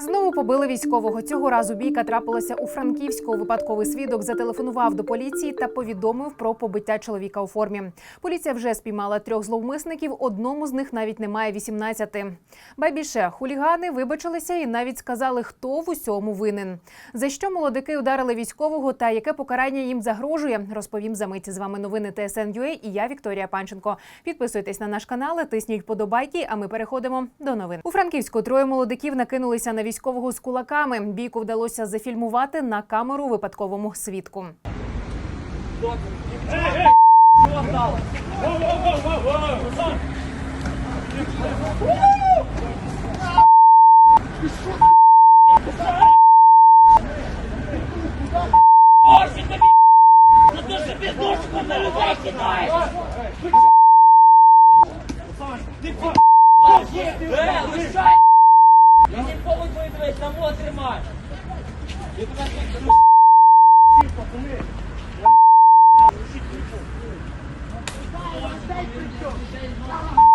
Знову побили військового. Цього разу бійка трапилася у Франківську. Випадковий свідок зателефонував до поліції та повідомив про побиття чоловіка у формі. Поліція вже спіймала трьох зловмисників. Одному з них навіть немає 18. Ба більше хулігани вибачилися і навіть сказали, хто в усьому винен. За що молодики ударили військового та яке покарання їм загрожує, розповім за мить. З вами новини ТСН.UA і я Вікторія Панченко. Підписуйтесь на наш канал, тисніть подобайки. А ми переходимо до новин. У Франківську троє молодиків накинулися на військового з кулаками. Бійку вдалося зафільмувати на камеру випадковому свідку. Ось тобі! Ну ти ж підушку на людей кидаєш! Ти пі... Е, лишай! Я не повинен твої дивись, на тримай! Я тебе не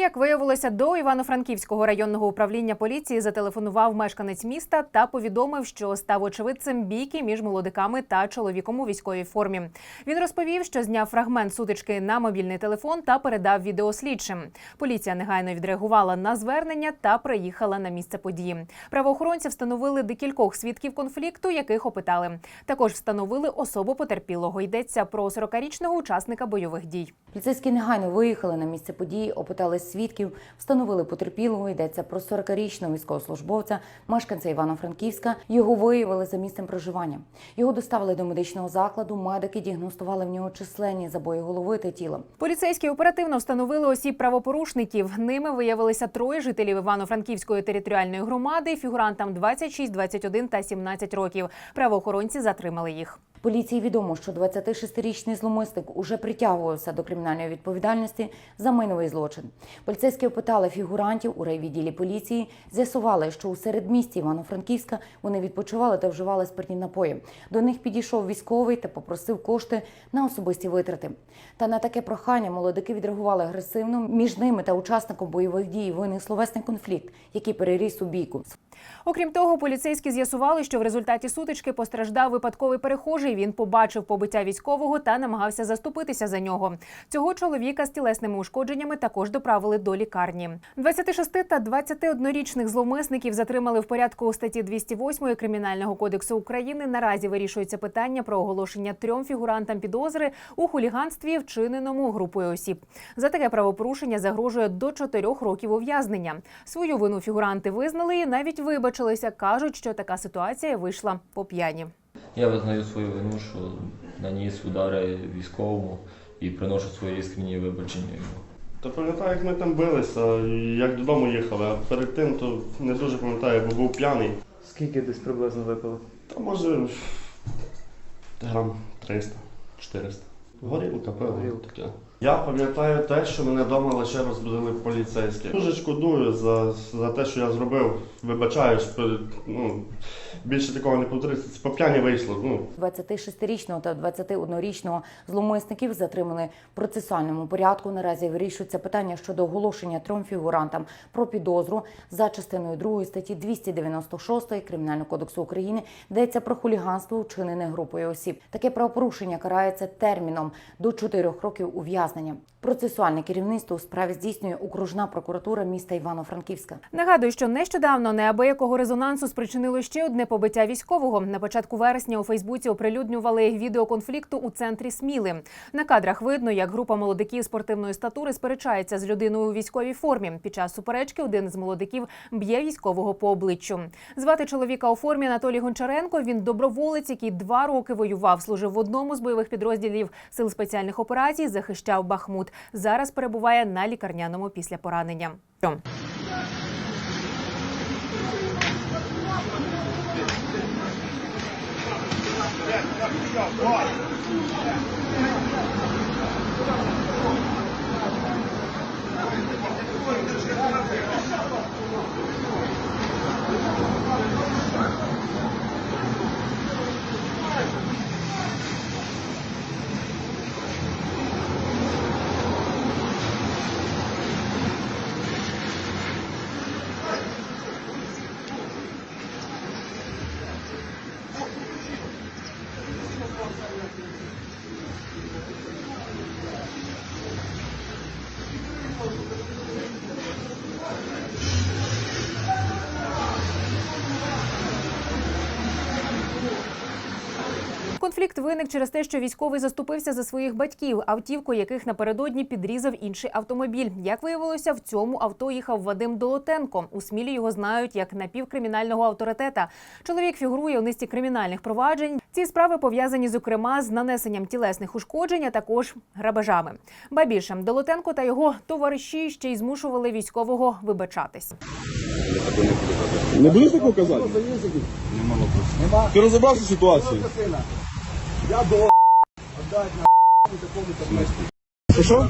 Як виявилося, до Івано-Франківського районного управління поліції зателефонував мешканець міста та повідомив, що став очевидцем бійки між молодиками та чоловіком у військовій формі. Він розповів, що зняв фрагмент сутички на мобільний телефон та передав відео слідчим. Поліція негайно відреагувала на звернення та приїхала на місце події. Правоохоронці встановили декількох свідків конфлікту, яких опитали. Також встановили особу потерпілого. Йдеться про 40-річного учасника бойових дій. Поліцейські негайно виїхали на місце події, опитали свідків, встановили потерпілого. Йдеться про 40-річного військовослужбовця, мешканця Івано-Франківська. Його виявили за місцем проживання. Його доставили до медичного закладу. Медики діагностували в нього численні забої голови та тіла. Поліцейські оперативно встановили осіб правопорушників. Ними виявилися троє жителів Івано-Франківської територіальної громади. Фігурантам 26, 21 та 17 років. Правоохоронці затримали їх. Поліції відомо, що 26-річний зломисник уже притягувався до кримінальної відповідальності за майновий злочин. Поліцейські опитали фігурантів у райвідділі поліції, з'ясували, що у середмісті Івано-Франківська вони відпочивали та вживали спиртні напої. До них підійшов військовий та попросив кошти на особисті витрати. Та на таке прохання молодики відреагували агресивно. Між ними та учасником бойових дій виник словесний конфлікт, який переріс у бійку. Окрім того, поліцейські з'ясували, що в результаті сутички постраждав випадковий перехожий. Він побачив побиття військового та намагався заступитися за нього. Цього чоловіка з тілесними ушкодженнями також доправили до лікарні. 26 та 21-річних зловмисників затримали в порядку статті 208 кримінального кодексу України. Наразі вирішується питання про оголошення трьом фігурантам підозри у хуліганстві, вчиненому групою осіб. За таке правопорушення загрожує до 4 років ув'язнення. Свою вину фігуранти визнали і навіть вибачилися. кажуть, що така ситуація вийшла по п'яні. Я визнаю свою вину, що наніс удари військовому і приношу свої іскренні вибачення йому. Та пам'ятаю, як ми там билися, як додому їхали, а перед тим то не дуже пам'ятаю, бо був п'яний. Скільки десь приблизно випили? Та може грам 300, 400. Горілка, пиво, таке. Я пам'ятаю те, що мене вдома лише розбудили поліцейські. Дуже шкодую за, за те, що я зробив. Вибачаюсь, пе- ну, більше такого не повториться. Це по п'яні вийшло. Ну, 26-річного та 21-річного зловмисників затримали процесуальному порядку. Наразі вирішується питання щодо оголошення трьом фігурантам про підозру за частиною 2 статті 296 Кримінального кодексу України йдеться про хуліганство, вчинене групою осіб. Таке правопорушення карається терміном до 4 років ув'язнення. Процесуальне керівництво у справі здійснює окружна прокуратура міста Івано-Франківська. Нагадую, що нещодавно неабиякого резонансу спричинило ще одне побиття військового. На початку вересня у Фейсбуці оприлюднювали відео конфлікту у центрі Сміли. На кадрах видно, як група молодиків спортивної статури сперечається з людиною у військовій формі. Під час суперечки один з молодиків б'є військового по обличчю. Звати чоловіка у формі Анатолій Гончаренко. Він доброволець, який два роки воював, служив в одному з бойових підрозділів сил спеціальних операцій, захищав захищав Бахмут. Зараз перебуває на лікарняному після поранення. Конфлікт виник через те, що військовий заступився за своїх батьків, автівку яких напередодні підрізав інший автомобіль. Як виявилося, в цьому авто їхав Вадим Долотенко. У Смілі його знають як напівкримінального авторитета. Чоловік фігурує у низці кримінальних проваджень. Ці справи пов'язані зокрема з нанесенням тілесних ушкоджень, а також грабежами. Ба більше Долотенко та його товариші ще й змушували військового вибачатись. Не будеш такого казати? Ти розібрався в ситуації? Що, що?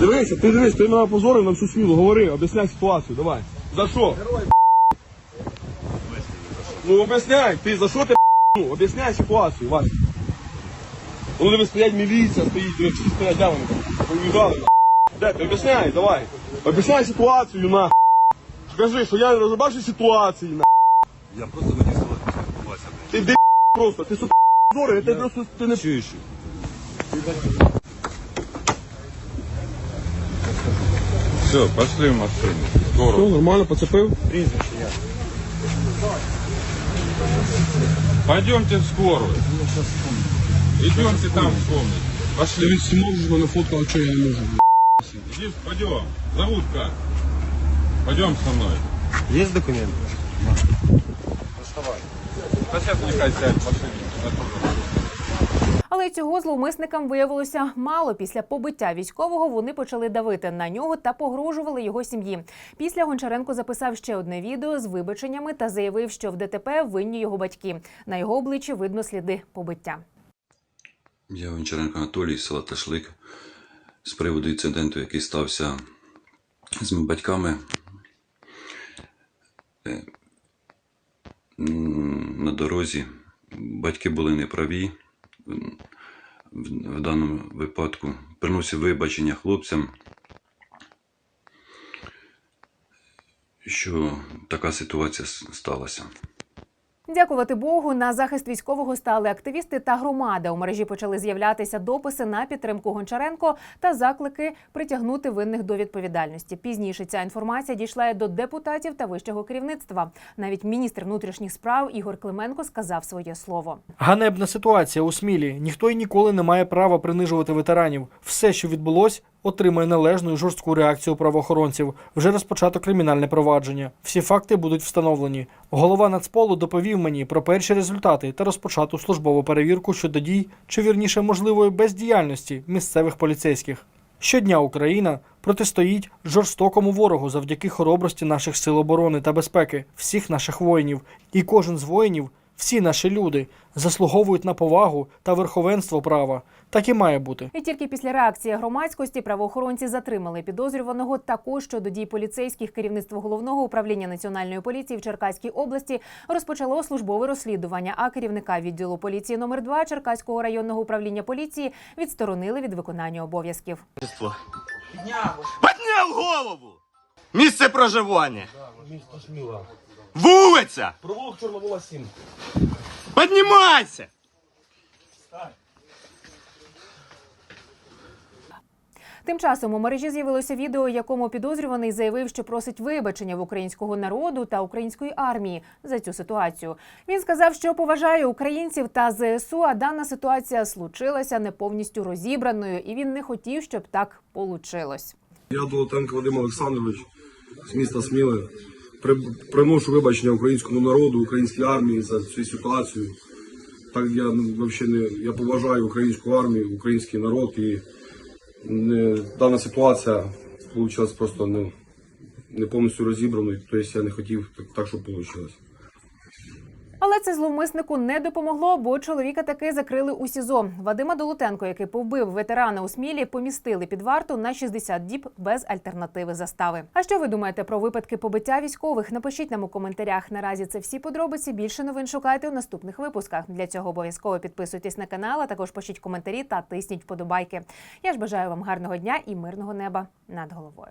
Дивися, ти дивись, ти мене опозорив на всю смілу. Говори, об'ясняй ситуацію, давай. За що? Ну об'ясняй, ти за що ти ну, об'ясняй ситуацію, Вася. Воно дивись, стоять міліція, стоїть, дивись, всі стоять, де вони там? Повіжали. Де ти, об'ясняй, давай. Об'ясняй ситуацію, на. Скажи, що я не в ситуації, на. Я просто хотів спілкуватися. Ти де просто, ти сука зорий, ти просто ти не Чуєш? Все, пошли в машину. Скоро. Все, нормально, поцепив? Пойдемте в скорую. Идемте там в комнате. Пошли. Ти можеш мене фоткати, що я не можу. Иди, пойдем. Зовут как? Пойдем со мной. Є документи? Да в. Але цього зловмисникам виявилося мало. Після побиття військового вони почали давити на нього та погрожували його сім'ї. Після Гончаренко записав ще одне відео з вибаченнями та заявив, що в ДТП винні його батьки. На його обличчі видно сліди побиття. Я Гончаренко Анатолій, з села Ташлик. З приводу інциденту, який стався з моїми батьками. На дорозі батьки були неправі в даному випадку. Приносив вибачення хлопцям, що така ситуація сталася. Дякувати Богу, на захист військового стали активісти та громада. У мережі почали з'являтися дописи на підтримку Гончаренко та заклики притягнути винних до відповідальності. Пізніше ця інформація дійшла до депутатів та вищого керівництва. Навіть міністр внутрішніх справ Ігор Клименко сказав своє слово. Ганебна ситуація у Смілі. Ніхто і ніколи не має права принижувати ветеранів. Все, що відбулось, отримає належну і жорстку реакцію правоохоронців. Вже розпочато кримінальне провадження. Всі факти будуть встановлені. Голова Нацполу доповів мені про перші результати та розпочату службову перевірку щодо дій, чи вірніше можливої бездіяльності місцевих поліцейських. Щодня Україна протистоїть жорстокому ворогу завдяки хоробрості наших сил оборони та безпеки, всіх наших воїнів. І кожен з воїнів, всі наші люди, заслуговують на повагу та верховенство права. Так і має бути. І тільки після реакції громадськості правоохоронці затримали підозрюваного. Також щодо дій поліцейських керівництво головного управління національної поліції в Черкаській області розпочало службове розслідування. А керівника відділу поліції номер 2 Черкаського районного управління поліції відсторонили від виконання обов'язків. Підняв голову! Місце проживання! Місто Сміла. Вулиця! Провулок Чорновола 7. Піднімайся! Тим часом у мережі з'явилося відео, якому підозрюваний заявив, що просить вибачення в українського народу та української армії за цю ситуацію. Він сказав, що поважає українців та ЗСУ, а дана ситуація случилася не повністю розібраною, і він не хотів, щоб так получилось. Я Долотенко Вадим Олександрович з міста Сміли. При, приношу вибачення українському народу, українській армії за цю ситуацію. Так я ну, взагалі не я поважаю українську армію, український народ і не, дана ситуація вийшла просто не, не повністю розібраною. Тобто я не хотів так, так щоб вийшло. Але це зловмиснику не допомогло, бо чоловіка таки закрили у СІЗО. Вадима Долутенко, який повбив ветерана у Смілі, помістили під варту на 60 діб без альтернативи застави. А що ви думаєте про випадки побиття військових? Напишіть нам у коментарях. Наразі це всі подробиці. Більше новин шукайте у наступних випусках. Для цього обов'язково підписуйтесь на канал, а також пишіть коментарі та тисніть вподобайки. Я ж бажаю вам гарного дня і мирного неба над головою.